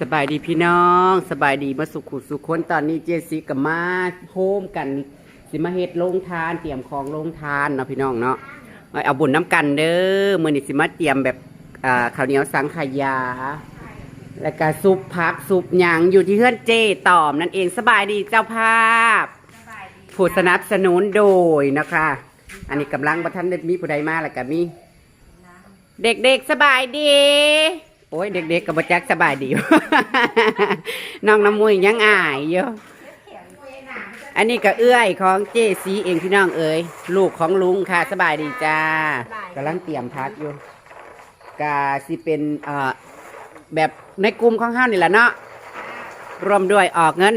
สบายดีพี่น้องสบายดีมาสุขุสุขคนตอนนี้เจสซี่กับมาโฮมกัน สิมาเฮ็ดโรงทาน เตรียมของโรงทานเนาะพี่น้องเนาะเอาบุญน้ำกันเด้อมือนี้สิมาเตรียมแบบอ่าข้าวเหนียวสังขยา แล้วก็ซุปผักซุปหยังอยู่ที่เฮือนเจตอมนั่นเองสบายดีเจ้าภาพผู้สนับสนุนโดยนะคะ อันนี้กำลังประทันได้มีผู้ใดมาแล้วก็มี เด็กๆสบายดี โอ้ยเด็กๆกับบจักสบายดี น้องน้ำมุยยังอายอยู่อันนี้ก็เอื้อยของเจซีเองพี่น้องเอ๋ยลูกของลุงค่ะสบายดีจ้ากำลังเตรียมพักอยู่กาสิเป็นเอ่อแบบในกลุ่มของเฮานี่แหละเนาะรวมด้วยออกเงิน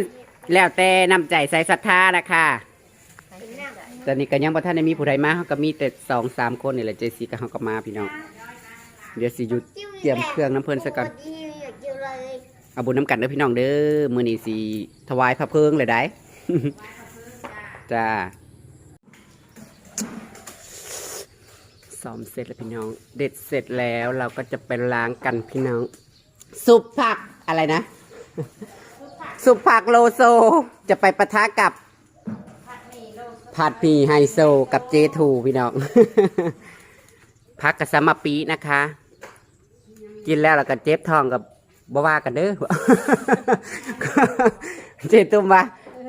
แล้วแต่นำใจใส่ศรัทธานะคะตอนนี้ก็ยังบ่ท่านได้มีผู้ใดมาเขาก็มีแต่สองสามคนนี่แหละเจซีกับเขาก็มาพี่น้อง เดี๋ยวสิหยุดเตรียมเครื่องน้ำเพลินซะก่อนเอาบุญน้ำกันเด้อพี่น้องเด้อมื้อนี้สิถวายพระเพลิงเลยได้จ้าซ้อมเสร็จแล้วพี่น้อง เด็ดเสร็จแล้วเราก็จะไปล้างกันพี่น้อง สุปผักอะไรนะ สุปผักโลโซ จะไปปะทะกับผัดหมี่ไฮโซกับเจทูพี่น้อง พักกับสมปีนะคะ กินแล้วเราก็เจ็บท้องกับบว่ากันเด้อ เจตุ้มว่า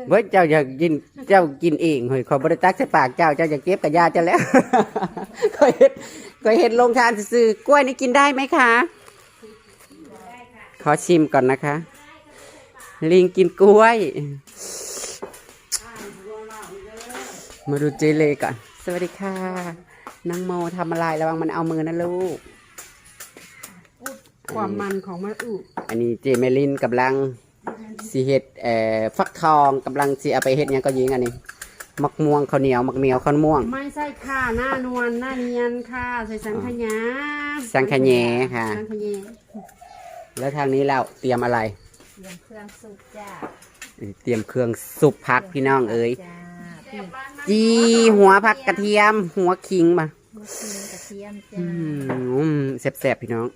เว้ยเจ้าอยากกินเจ้ากินเองเฮ้ยขอบริตักใส่ปากเจ้าเจ้าอยากเก็บกับยาเจ้าแล้ว ก็เห็นก็เห็นลงทานซื้อกล้วยนี่กินได้ไหมคะ ขอชิมก่อนนะคะ ลิงกินกล้วย มาดูเจเลก่อน สวัสดีค่ะนางโมทำอะไรระวังมันเอามือนะลูก ความมันของมะอุอันนี้เจเมลินกำลังสีเห็ดเอ่อฟักทองกำลังสีเอาไปเห็ดหยังก็ยิงอันนี้มักม่วงข้าวเหนียวมักเหนียวข้าวม่วง ไม่ใช่ค่ะหน้านวลหน้าเนียนค่ะใส่สังขยาสังขแหน่ค่ะสังขยาแล้วทางนี้เราเตรียมอะไร เตรียมเครื่องสุกจ้าเตรียมเครื่องสุปผักพี่น้องเอ๋ยจ้าปีกจีหัวผักกระเทียม หัวขิงมาหมูชิ้นกระเทียมอืจ้ามแซ่บๆพี่น้อง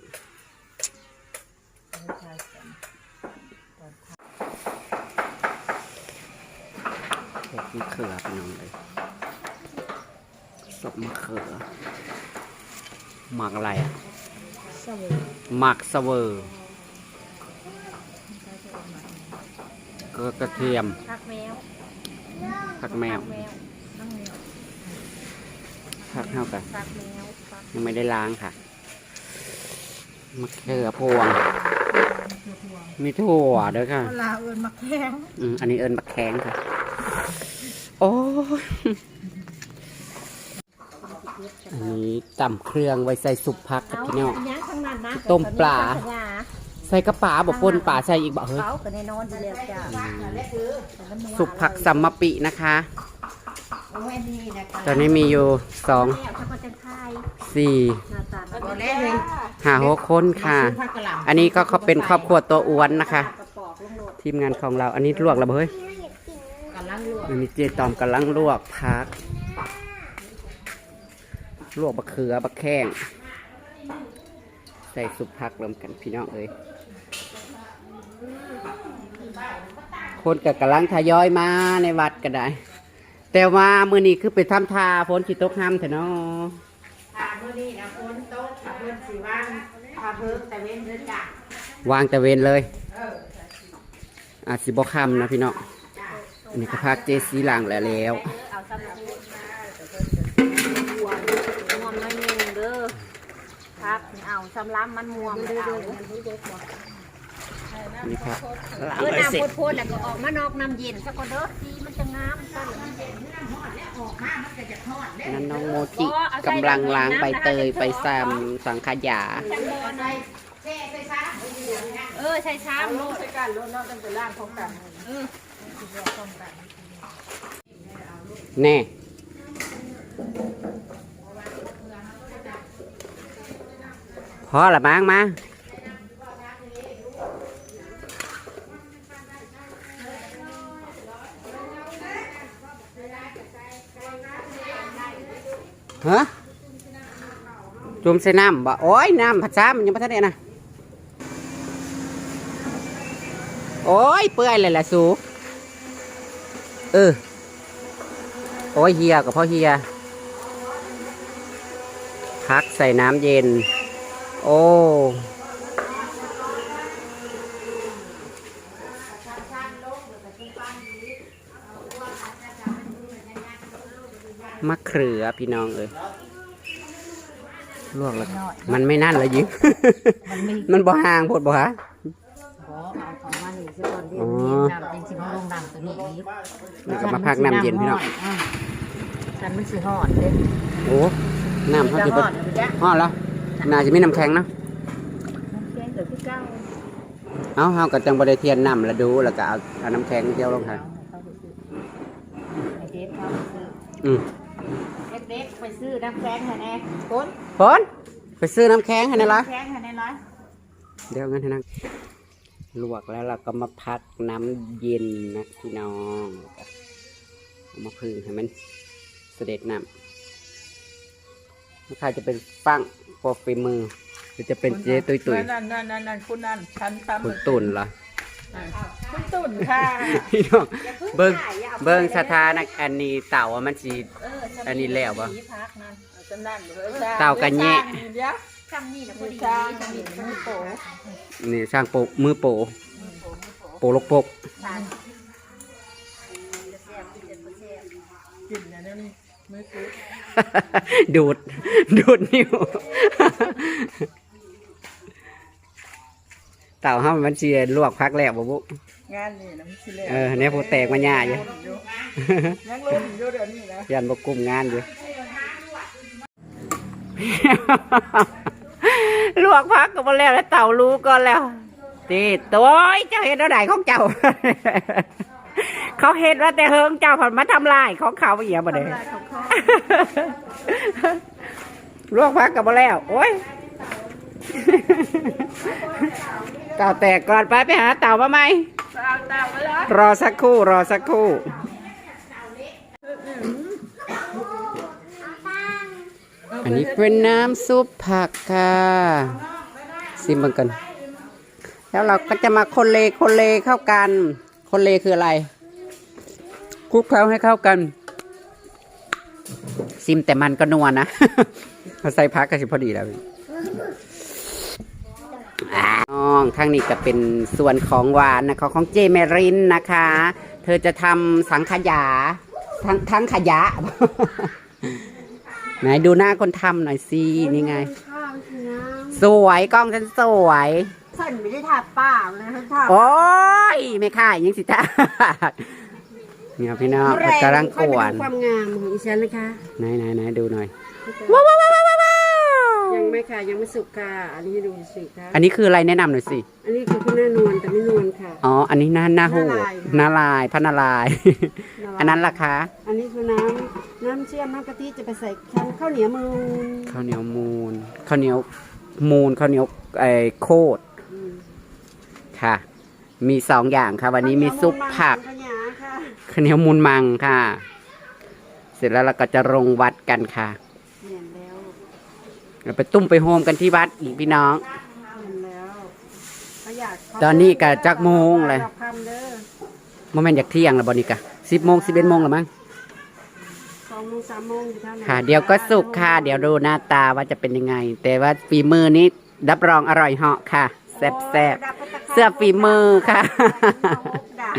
มะเขือพี่น้องเลยศพมะเขือหมักอะไรอะสวยหมักเสเวอร์ก็กระเทียมผักแมวผักแมวผักแมวน้องแมวผักเท่ากันผักแมวผักยังไม่ได้ล้างค่ะมะเขือพวง มีถั่วด้วยค่ะลาเอิญมะแข้งอืมอันนี้เอิญมะแข้งค่ะโอ้ยอันนี้ตำเครื่องไว้ใส่สุปผักกับเอาพี่น้อง ย่างข้างนั้นนะต้มปลาสังขยใส่กระป๋าบอกปนป่าใส่อีกบ่เฮ้ย เขาก็แน่นอนอยู่แล้วจ้าสุปผักสัมมะปินะคะ ตอนนี้มีอยู่สองแล้วเขาก็จะคายสี่หน้าตาตอนแรกห้าหกคนค่ะ อันนี้ก็เขาเป็นครอบครัวตัวอ้วนนะคะกระปอกลงโหลดทีมงานของเรา อันนี้ลวกแล้วบ่เฮ้ย กำลังลวกอันนี้เจตอมกำลังลวกผัก ลวกบะเขือบะแข้ง ใส่สุปผักรวมกันพี่น้องเอ้ยคนกับกำลังทยอยมาในวัดก็ได้ แต่ว่ามื้อนี้คือไปทำทาฝนสิตกห้ำเถอะเนาะค่ะมื้อนี้นะฝนตกค่ะเพิ่นสิว่างพาเพิ่งแต่เว้นเด้อจ้ะวางแต่เวนเลยอาจสิบ่ค่ำนะพี่น้อง อันนี้ก็พักเจสีหลังแล้วแล้วเอาซ้ำละรวมรวมน้อยนึงเด้อครับเอาซ้ำล้ำมันมวมเอาอันนี้ครับล้างเออเลยเสร็จน้ำโพดๆแล้วก็ออกมานอกน้ำเย็นสักคนเด้อสีมันจะงามต้นนั้นน้องโมจิกำลังล้างใบเตยไปซามสังขยา เออใช่ช้ำโลใส่กันโลนอกตั้งแต่ล่างของกัน แน่พอละบ้างมาฮะจุ่มใส่น้ำบ่โอ้ยน้ำผัดซ้ำมันยังพัดเนี่ยนะ โอ้ย เปื่อยเลยแหละสู เออ โอ้ยเฮียกับพ่อเฮีย พักใส่น้ำเย็น โอ้มะเขือพี่น้องเอ้ยลวกแล้วมันไม่นั่นเลยยิงมันมีมันบ่ห่างโพดบ่ฮะขอเอาของมาหนึ่งสักคนเดียวอ๋อเย็นน้ำจริงๆมันลงน้ำตัวนี้อีกแล้วก็มาพักน้ำเย็นพี่น้องอ่าฉันมันสิหอดเด้โอ้น้ำเขาจะจะหเป็นอดอยู่จ้ะห่อแล้วน่าจะมีน้ำแข็งเนาะน้ำแข็งเกิดที่เก้าเอาเฮาก็จังบ่ได้เทียนน้ำแล้วดูแล้วก็เอาเอาน้ำแข็งเจียวลงค่ะไอเด็กเขาไปซื้ออืมเด็กๆไปซื้อน้ำแข็งให้แน่คนฝนไปซื้อน้ำแข็งให้หน่อยละน้ำแข็งให้แน่ร้อยเดี๋ยวงั้นให้นั่ง ลวกแล้วเราก็มาพักน้ำเย็นนะพี่น้องเอามาพึ่งให้มันเสด็จน้ำไม่ใครจะเป็นฟังโปรฝีมือหรือจะเป็นเจ๊ตุยตุยนั่นนั่นนั่นนั่นคุณนั่นฉันทำคุณตุ่นเหรอคุณตุ่นค่ะพี่น้องเบิ้งเบิ้งสถานะอันนี้เต่าอะมันสีเออฉัอันนี้แล้วปะผีพักนั่นเอาฉันนั่นเลยจ้เต่ากันแยะเดี๋ยว จำนี่นะพอไม่ดีจ้างมีมือโตนี่สร้างโปะมือโปะโปะลกปกกินอย่างนั้นมือกุดดูด ดูดนิ้วเต่าห้ามมันเชียลวกพักแล้วบ่บุงานนี่นะมันสิแลเออเนี่ยผู้แตกมาหญ้าอยู่ยังรุ่นอยู่เดี๋ยวนี้นะยันบกลุ่มงานอยู่ ลวกพักก็บ่แล้วแล้วเต่ารู้ก่อนแล้วตีตัวเจ้าเห็นอะไรของเจ้า เขาเห็นว่าแต่เฮิงเจ้าผ่านมาทำลายของเขาไปเหี้ยบ่ได้ลวกพักกับบ่แล้ว โอ้ยเต่าแตกก่อนไปไปหาเต่ามาไหมเอาเต่าไปเลยรอสักครู่รอสักครู่ อันนี้เป็นน้ำซุปผักค่ะซิมบังกัน แล้วเราก็จะมาคนเลคนเลเข้ากัน คนเลคืออะไรคลุกเคล้าให้เข้ากัน ซิมแต่มันก็นัวนะเราใส่พักก็สิพอดีแล้วอ่าน้องข้างนี้ก็เป็นส่วนของหวานนะคะของเจเมรินนะคะ เธอจะทำสังขยา ทั้งทั้งขยะ ไหนดูหน้าคนทำหน่อยสินี่ไง ข้าวคือน้สวยกล้องฉันสวยำฉันไม่ได้ทาปากเลยฉันทาโอ้ยไม่ค่ายยังสิท่าเนี่ยพี่น้องมันกำลังกวนความงามของดิฉันนะคะ ไหนไหนไหนดูหน่อย ว้าว้าววว้าวว้าวว้าวยัง ไม่ค่ะยังไม่สุกค่ะ อันนี้ให้ดูสิค่ะอันนี้คืออะไรแนะนำหน่อยสิ อันนี้คือคุณแม่นวลแต่ไม่นวลค่ะ อ๋อ อันนี้หน้าหน้าหูหน้าลายหน้าลายพระนาลายณ์ อันนั้นล่ะคะอันนี้คือน้ำน้ำเชื่อมน้ำกะทิจะไปใส่ข้าวข้าวเหนียวมูนข้าวเหนียวมูนข้าวเหนียวมูนข้าวเหนียวไอ้โคตรอืมค่ะ มีสองอย่างค่ะ วันนี้มีซุปผัก ข้าวเหนียวมูนค่ะข้าวเหนียวมูนมังค่ะ เสร็จแล้วเราก็จะลงวัดกันค่ะเห็นแล้ว เราไปตุ้มไปโฮมกันที่วัดอีกพี่น้องเห็นแล้วเขาอยากตอนนี้ก็จักโมงเลยดอกคำเด้อโมเมนต์อยากเที่ยงแล้วบอนี่กะสิบโมงสิบเอ็ดโมงแล้วมั้งสองโมงสามโมงอยู่เท่านั้นค่ะ เดี๋ยวก็สุกค่ะ เดี๋ยวดูหน้าตาว่าจะเป็นยังไง แต่ว่าฝีมือนี้รับรองอร่อยเหาะค่ะแซ่บแซ่บๆเสื้อฝีมือค่ะดับ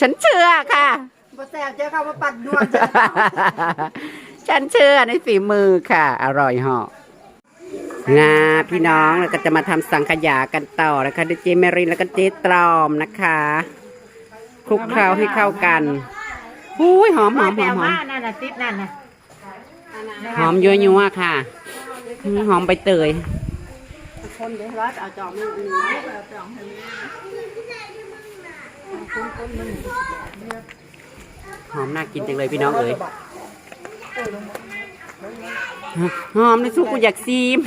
ฉันเชื่อค่ะบ่แซ่บเจอเขามาปัดนวดเจอ ฉันเชื่อในฝีมือค่ะ อร่อยเหาะงาพี่น้องแล้วก็จะมาทำสังขยากันต่อนะคะด้วยเจเมรินแล้วก็เจตรอมนะคะคลุกเคล้าให้เข้ากันอุ้ยหอมหอมหอมหอม นั่นน่ะติดนั่นน่ะหอมยั่วยั่วๆค่ะอืมหอมใบเตย คนเดี๋ยวรัดเอาจอมมืออื่นนะเอาจอมให้มันคนคนมันหอมน่ากินจังเลยพี่น้องเอ๋ย หอมในสุกกูอยากซีม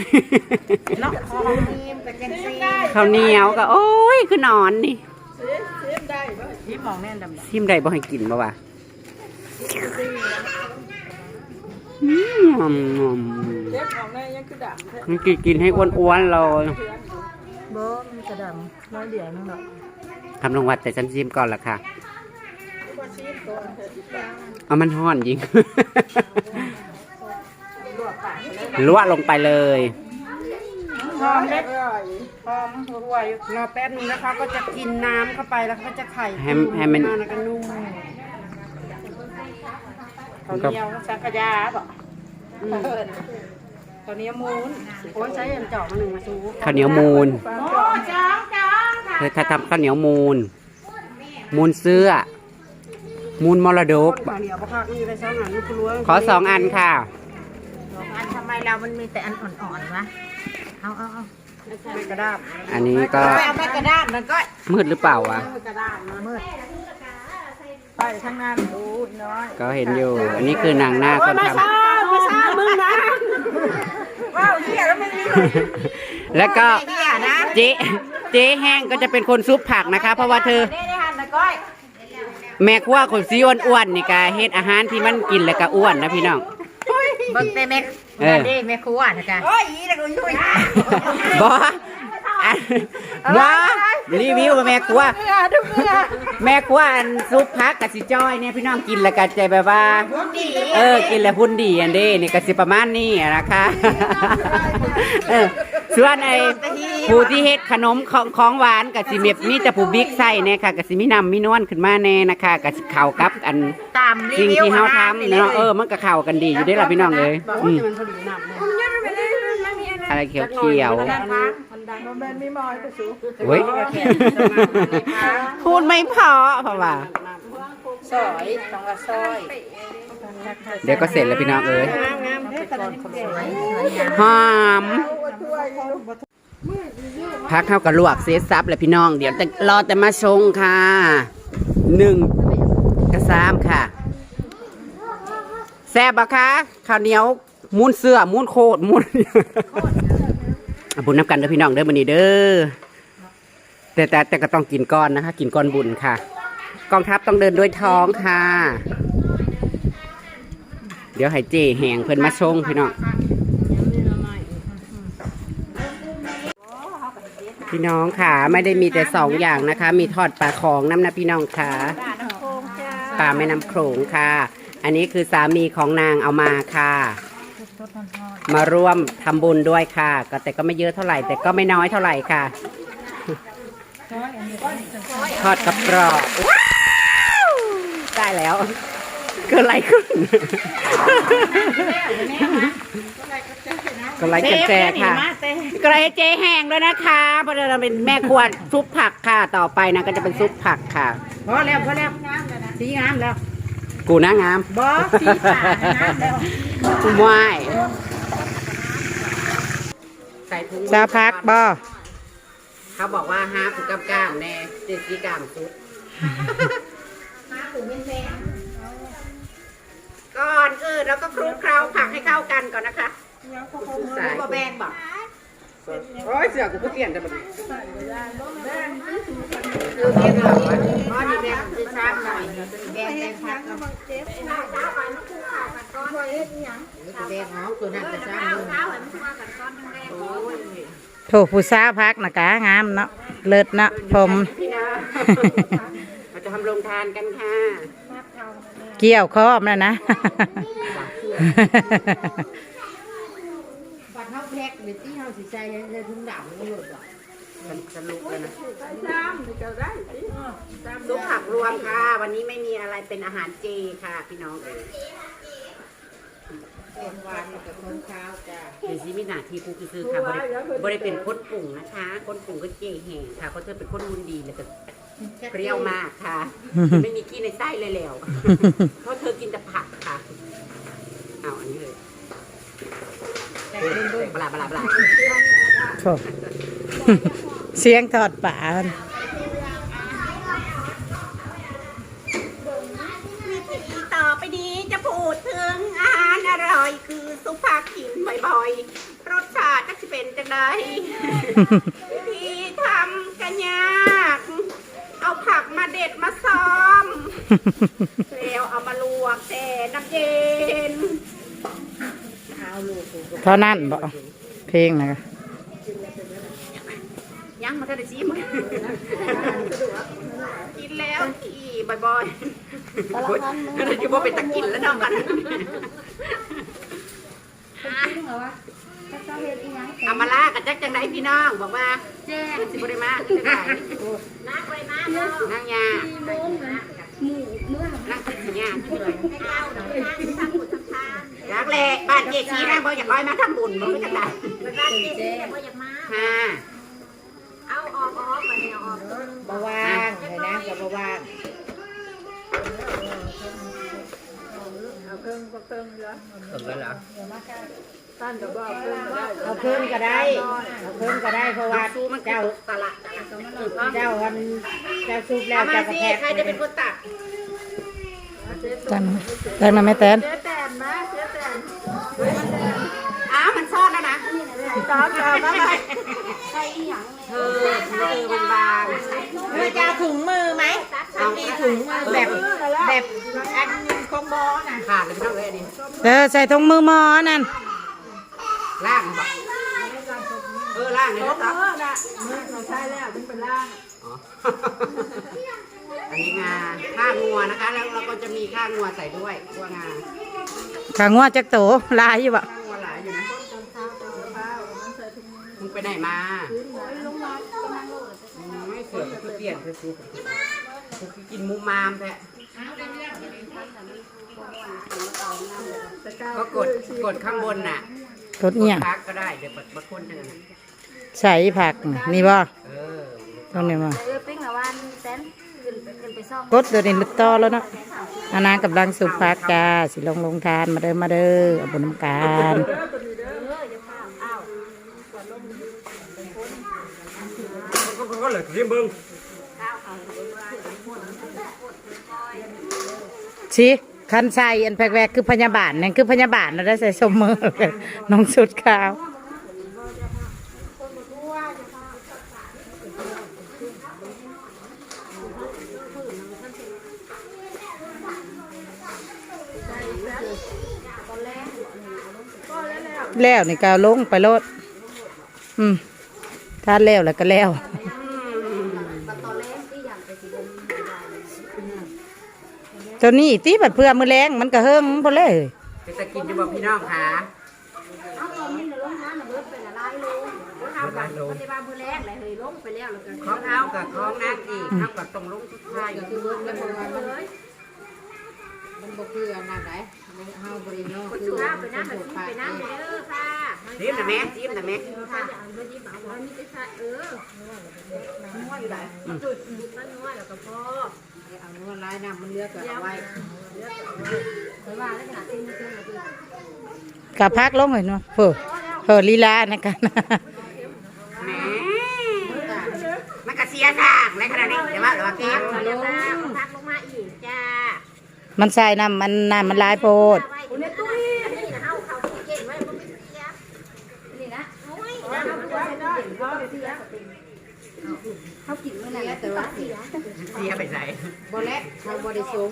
เนาะคอมีมกับจังซี่ข้าวเหนียวก็โอ้ยคือนอนนี่ยิ้มมองแน่นดำซิมได้บ่ให้กินบ่วะอืมเล็บของในยังคือดับมันกินกินให้อ้วนๆเลยดบ่มันกระดำน้อยเดียวนึงดอกทำลงวัดแต่ฉันชิมก่อนละค่ะก็ชีสก่อน เถอะอีกครั้งเอามันห่อนยิงลวกปากเลยลวกลงไปเลยหอมเล็กอร่อยหอมหัวอยู่รอแป๊บนึงนะคะ ก็จะกินน้ำเข้าไปแล้วก็จะไข่ให้ให้มันขึ้าแล้วก็นุ่มข้าวเหนียวสังขยาบ่อืมข้าวเหนียวมูนโอ้ยใช้อันเจาะมาหนึ่งมาซูข้าวเหนียวมูลปลาโอ้จ้องจ้องค่ะเธอถ้าทำข้าวเหนียวมูลมูลเสื้อ มูลมรดก ข้าวเหนียวปลาคักนี่ไปสองอันนี่คุณรู้ขอสองอันค่ะ สองอันทำไมเรามันมีแต่อันอ่อนๆวะเอาเอาเอาไม่กระด้างอันนี้ก็ไปเอาไปกระด้านมันก็มืดหรือเปล่าวะ ไม่กระด้างนะมืดไปข้างหน้าดูอีน้อยก็เห็นอยู่ อันนี้คือนางหน้าคนทไม่ใช่มึงนะว้าวเหี้ยแล้วมันมีำแล้วก็เจ๊เจ๊แห้งก็จะเป็นคนซุปผักนะคะ เพราะว่าเธอได้ได้หันนะก้อย แม่ครัวคนซีอ้วนๆนี่กะเฮ็ดอาหารที่มันกินแล้วก็อ้วนนะพี่น้อง เบิ่งแต่แม่เออ นั่นดิแม่ครัวนะจ๊ะโอ้ยอีแล้วก็ยุ่ยบ ออันว่ารีวิวมาแม่ครัว เมื่อทุกเมื่อแม่ครัวอันซุปผักกับสิจ้อยเนี่ยพี่น้องกินแล้วก็ใจแบบว่า เออ กินแล้วหุ่นดีอันเด้นี่ก็สิประมาณนี้อะนะคะเออส่วนไอ้ผู้ที่เฮ็ดขนมของของหวานกับสิเมียมีแต่ผู้บิ๊กไส้เนี่ยค่ะกับสิมีนำมีนวลขึ้นมาแน่นะคะกับสิเข้ากับอันตามรีสิ่งวิวที่เฮาทำเนาะเออมันก็เข้ากันดีอยู่เด้อล่ะพี่น้องเอ้ยบอกอืว่ามจะมันผลิตหนักเลย อะไรเขียวเขียวมันดังมันเป็นมีมอยไปสูๆเว้ยพูดไม่พอเพราะว่าซอยต้องละซอยเดี๋ยวก็เสร็จแล้วพี่น้องเอ้ยงามงามเฮ้ยตอนนี้มันเด็กหอมพักเข้ากับลวกเซซับเลยพี่น้อง เดี๋ยวแต่รอแต่มาชงค่ะหนึ่งกระซามค่ะ แซ่บปะคะข้าวเหนียว มูนเสื้อมูนโคตรมูนบุญน้ำกันเด้อพี่น้องเด้อบันนี้เด้อแต่แต่แต่ก็ต้องกินก้อนนะคะ กินก้อนบุญค่ะ กองทัพต้องเดินด้วยท้องค่ะ เดี๋ยวให้เจแหงเพิ่นมาชงพี่น้องพี่น้องค่ะ ไม่ได้มีแต่สองอย่างนะคะ มีทอดปลาของน้ำนะพี่น้องค่ะปลาแม่น้ำโขงค่ะ อันนี้คือสามีของนางเอามาค่ะ มาร่วมทำบุญด้วยค่ะ ก็แต่ก็ไม่เยอะเท่าไหร่ แต่ก็ไม่น้อยเท่าไหร่ค่ะทอดกับกรอบว้าวได้แล้ว เกิดอะไรขึ้นก็ไลค์กันแชร์ค่ะกระเจแห้งด้วยนะคะเพราะเราเป็นแม่ครัวซุปผักค่ะ ต่อไปนะก็จะเป็นซุปผักค่ะพอแล้วพอแล้วสีงามแล้ว กูน่างามบอสสีป่านะน้ำแล้ววายใส่ถุงซาพักบอเขาบอกว่าฮาผูกกับกล้ามแน่เจ็ดสีกล้ามซุปก่อนอื่นเราก็คลุกเคล้าผักให้เข้ากันก่อนนะคะสายแบงบอกโอ้ยเสือกูก็เปลี่ยนแต่บัดนี้คือเรียกเราเพราะนี่แบงคือซ้ำหน่อยแบงแบงพักเนาะ แบงหอมตัวนั้นจะซ้ำเลยถูกผู้สาวพักนะกะงามเนาะเลิศเนาะผมพี่นาเราจะทำโรงทานกันค่ะเกี่ยวครอบแล้วนะบัดเฮาแพ็กหรือที่เฮาสิใส่ในถุงดำนี่หมดบ่สรุปเลยนะซุปผักรวมค่ะ วันนี้ไม่มีอะไรเป็นอาหารเจค่ะ พี่น้อง เอ๋ยเป็นหวานกับคนเช้าจ้าเดี๋ยวซิมีหน้าที่กูคือซื้อค่ะบริบริเป็นคนปรุงนะคะคนปรุงก็เจแห่งค่ะเพราะเธอเป็นคนมุนดีแล้วก็เปรี้ยวมากค่ะ ไม่มีขี้ในไส้เลยแล้วเพราะเธอกินแต่ผักค่ะเอาอันนี้เลยบลาบลาบลาโถ่เสียงทอดป่า คือซุปผักกินบ่อยๆ รสชาติจะเป็นจังไดวิธีทำกันยาก เอาผักมาเด็ดมาซ้อม แล้วเอามาลวกแต่น้ำเย็นเท่านั้นบ่เพลงนะ ยังซิมกินแล้วอีบ่อยๆโอ๊ยนั่นคือว่าเป็นตะกินแล้วเนาะกัน อามาล่ากับจักจังไดพี่น้องบอกว่าแจ้งสิบริมาจะไหนนั่งไปมานั่งยานั่งกินยาที่เลยรักแหละบ้านเจชีนั่งบ่อยากร้อยมาทำบุญบ่รู้จักไดค่ะบว่างเลยนะกับบว่าง เอาเครื่องก็เครื่งเยอะถึงแล้วเหรอท่านก็บอกเพิ่งได้เอาเครื่องก็ได้เอาเครื่องก็ได้เพราะว่าซูมันเจ้าตลาดเจ้าวันเจ้าซุปแล้วเอามาเจ้ากระแทกใครจะเป็นคนตักตันตันนะแม่แตนเจ๊แตนนะเจ๊แตนอ้าวมันซ่อนแล้วนะตามตามมาไปเธอ เธอมันบางเธอจะเอาถุงมือไหมเอามีถุงมือแบบแบบอันคอมโบน่ะขาดเลยพี่น้องเลยอันนี้เออใส่ถุงมือหมอนั่น ล่างบอกเออล่างเลยเอนะจ๊ะอน่ะมือเราใช้แล้วมันเป็นล่างอ๋ออันนี้งาข้างัวนะคะ แล้วเราก็จะมีข้างัวใส่ด้วยตัวงา ขางว่าจักโตลายอยู่บ่ข้างัวหลายอยู่นะมึงไปไหนมาอื มไม่เสือกคือเปลี่ยนคือซูคือกินมุมมามแท้ก็กดกดข้างบนน่ะกดเนี่ยพักก็ได้เดี๋ยวบัดบัดคนหนึ่งใส่ผักนี่บ่เออต้องนี่บ่เออปิ้งละวันเต้นขึ้นไปขึ้นไปซ่อมกดตัวนี้ลึกต่อแล้วเนาะอานางกำลังสุกผักจ้าสิลงลงทานมาเด้อมาเด้อเอาบุญน้ำการ ก็ก็ เลยเรียมเบิ้งสิคันใส่อันแปลกๆคือพยาบาลนั่นคือพยาบาลเราได้ใส่สมมือน้องสุดขาวแล้วนี่ก็เอาลงไปโลดอืมทานแล้วแล้วก็แล้ว ตัวนี้ตีบัดเพื่อมือแรงมันก็เฮิงพอเลยไปตะกินจะบอกพี่น้องค่ะเอาตอนนี้เราลงน้ำน่ะเบิดเป็นอะไรลูกเขาทำแบบปฏิบัติมือแรกเลยเฮ้ยลงไปแล้วแล้วก็ของเท้ากับของนางอีกเท้ากับตรงลงสุดท้ายคือเบิร์ดแล้วมันมันบ่คืออันนั้นไหนเฮาบริโนคนคือชูน้ำไปน้ำแบบนี้ไปน้ำไปเด้อค่ะจิ้มนะแม่จิ้มนะแม่ค่ะอย่างเมื่อกี้บอกว่ามีแต่ค่ะเออม้วนได้จุดมันม้วนแล้วก็พอ เอานวดลายน้ำมันเลือกก็เอาไว้ไปว่าแล้วขนาดที่มือเครื่องเลยกับพักลงเลยเนาะเฮ้อเฮ้อลีลานะกันแหมมันก็เสียทางในขณะนี้แต่ว่าเราเก็บเอาเลยค่ะพักลงมาอีกจ้ามันใส่น้ำมันน้ำมันลายโพดคุณเนี่ยตุ้ยนี่นะเฮาเขาเก่งไว้มันไม่เสีย นี่นะโอ้ยน้ำมันจะได้เขาเสียเขากินเมื่อไหร่แต่ว่าเสียเสียไปใส่บ่และเขาบ่ได้สูง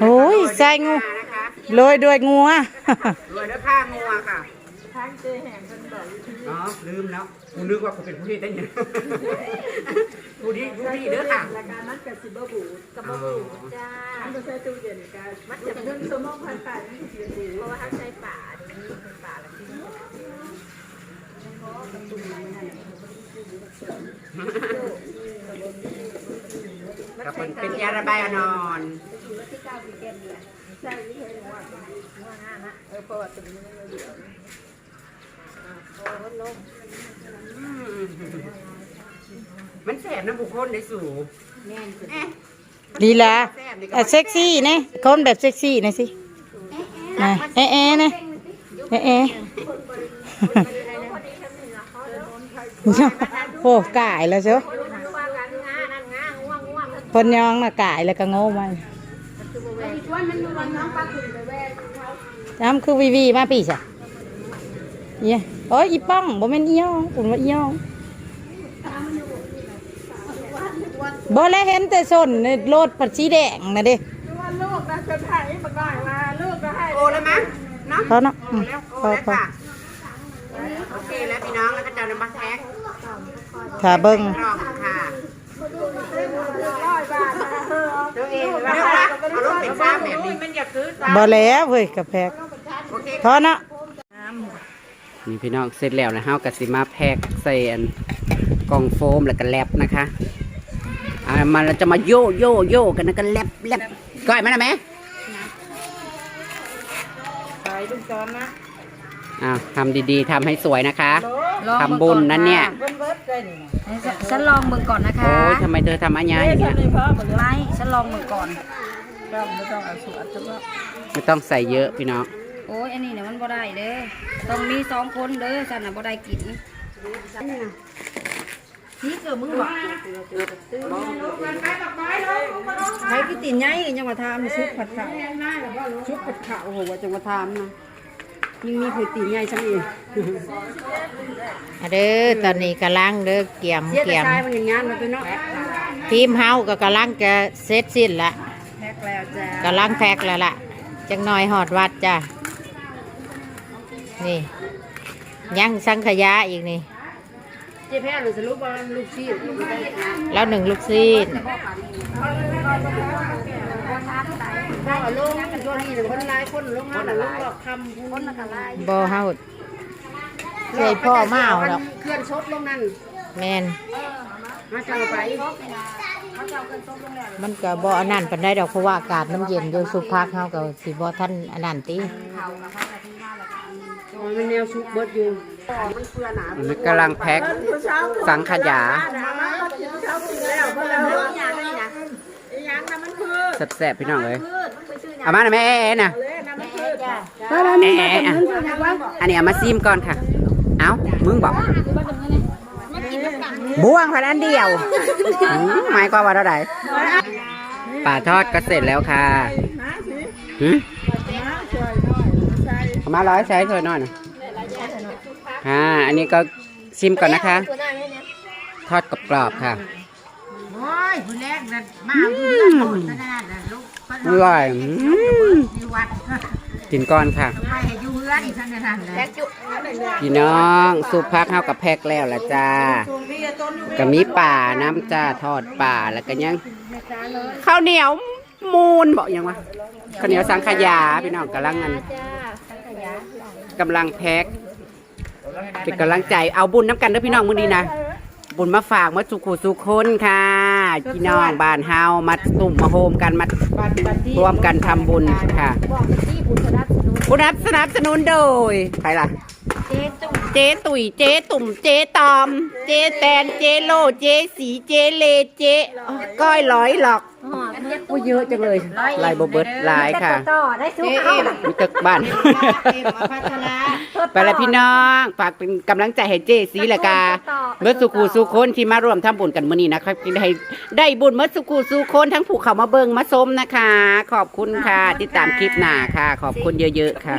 โอ้ยใส่งูนะคะโรยด้วยงัวรวยด้วยข้างัวค่ะทางเจ๊แห่งกันบอกวิธีอ๋อลืมแล้วกูนึกว่ากูเป็นผู้ที่ได้ยินผู้ที่ผู้ที่เด้อค่ะรายการนั้นกับสิบบูกับอ๋อบูจ้ามันจะใช้ตู้เย็นกันมันจะเพิ่มสมองพันแปดนี่สิบบูเพราะว่าเขาใช้ป่าเดี๋ยวนี้เป็นป่าละที่ กับเป็นเป็นยาระบายอนอนเออเพราะว่าตัวนี้มันเยอะอืมมันแสบน้ำบุคคลได้สู่แม่นสุดเอ๊ะลีลาเอ่อเซ็กซี่นะคนแบบเซ็กซี่นะสินะเอ๊ะเอ๊ะนะเอ๊ะเอ๊ะ โอ้กายแล้วเชียวว่ากันงานั่นงาง่วงง่วงคนยองน่ะกายแล้วก็โง่มาชวนมันมันน้องปลาขึ้นไปแว่เขาน้ำคือวีวีมาปีจ้ะเนี่ยโอ้ยอีป้องบ่แม่นอียองอุ่นว่าอียองบ่แล้วเห็นแต่ส้นในรถผัดสีแดงนะเด้คือว่าลูกนะจะถ่ายมาก่อนมาลูกก็ให้โอแล้วมั้งเนาะเขาเนาะอืมแล้วโอพอแล้วพอค่ะโอเคแล้วพี่น้องแล้วก็จะนำมาแพ็ค ถ้าเบิ่งกล่องค่ะตัวเองว่าเอารถเป็นซ้ำแบบนี้มันอยากซื้อซ้บ่แล้วเว้ยกระแพกำโอเคพอเนาะนี่พี่น้องเสร็จแล้วนะเฮากับสิมาแพ็กใส่อันกล่องโฟมแล้วก็แลบนะคะอ่ามันเราจะมาโยโยโยกันนะก็แลบแลบก้อยมาหน่อยไหมใส่ลูกจอนนะ อ้าวทำดีๆทำให้สวยนะคะทำบุญนั่นเนี่ย เบิ่งเบิดได้นี่นะฉันลองเบิ่งก่อนนะคะ โอ้ยทำไมเธอทำอันยาอย่างเงี้ยไม่ ฉันลองเบิ่งก่อน ต้องไม่ต้องเอาสูตรจะว่าไม่ต้องใส่เยอะพี่น้องโอ้ย อันนี้เนี่ยมันบ่ได้เด้อ ต้องมีสองคนเด้อฉันน่ะบ่ได้กินนี่เกิดมึงบอกใครพี่ตินใหญ่ยังมาทำซุปผัดข้าวซุปผัดข้าวโอ้โหว่าจะมาทำนะ ยิ่งมีผู้ตินใหญ่ช่างอีกอะเด้อตอนนี้กำลังเด้อเกี่ยมเสียแต่เกี่ยม ชายมันอย่างงั้นมันเป็นเนาะทีมเฮาก็กำลังจะเสร็จสิ้นละแพ็คแล้วจ้ะกำลังแพ็กแล้วล่ะ จังหน่อยหอดวัดจ้ะ นี่ ยังสังขยาอีกนี่ เจ๊แพ้หรือสรุปว่าลูกชีพลูกได้แล้วหนึ่งลูกซีนพ่อลงช่วงนี้คนหลายคนลงมาแล้วลงหลอกคำคนละกันหลายบ่เฮาใส่พ่อมาเอาดอกเคลื่อนชดลงนั่นแมนมาเจ้าไปมันก็บ่อันนั้นปานใดดอกเพราะว่าอากาศน้ำเย็นอยู่สุพักเฮาก็สิบ่ทันอันนั้นติมันแนวชุกเบิดอยู่ มันกำลังแพ็กสังขยาแซ่บๆพี่น้องเลยเอามาหน่อยแม่เอ๋น่ะเอ๋อะอันนี้เอามาซิมก่อนค่ะ เอ้ามึงบอกบ้วงพนันเดียวอืมหมายความว่าเท่าไหร่ป่าทอดก็เสร็จแล้วค่ะมเอามาร้อยใช้ถ้วยหน่อยนะ อ่าอันนี้ก็ชิมก่อนนะคะทอดกรอบๆค่ะ โอ้ยผู้แรกนั่นมาเอาเพื่อนหมดขนาดนั้นลูกอร่อยอืมที่วัดกินก่อนค่ะให้อยู่เพื่อนอีกขนาดนั้นแหละพี่น้องสุพักเข้ากับแพกแล้วละจ้าก็มีป่าน้ำจ้าทอดป่าแล้วก็ยังข้าวเหนียวมูนบอกยังวะข้าวเหนียวสังขยาพี่น้องกำลังงันกำลังแพ็ก เป็นกำลังใจเอาบุญน้ำกันเด้อพี่น้องมื้อนี้นะบุญมาฝากมาสุขุสุคนค่ะพี่น้องบ้านเฮามาตุ่มมาโฮมกันมาร่วมกันทำบุญค่ะผู้นับสนับสนุนโดยใครล่ะเจ๊ตุ๋ยเจ๊ตุ่มเจ๊ตอม เจ๊แตนเจ๊โลเจ๊สีเจ๊เลเจ๊ก้อยร้อยหลอก โอ้เยอะจังเลยลายโบเบิร์ตลายค่ะต่อได้ซุปเอามีตึกบ้านไปแล้วพี่น้องฝากเป็นกำลังใจให้เจ๊สีและกาเมื่อสุขูสุคนที่มาร่วมทำบุญกันมื้อนี้นะครับได้ได้บุญเมื่อสุขูสุคนทั้งผู้เขามาเบิ่งมาชมนะคะ ขอบคุณค่ะ ติดตามคลิปหน้าค่ะ ขอบคุณเยอะ ๆ ค่ะ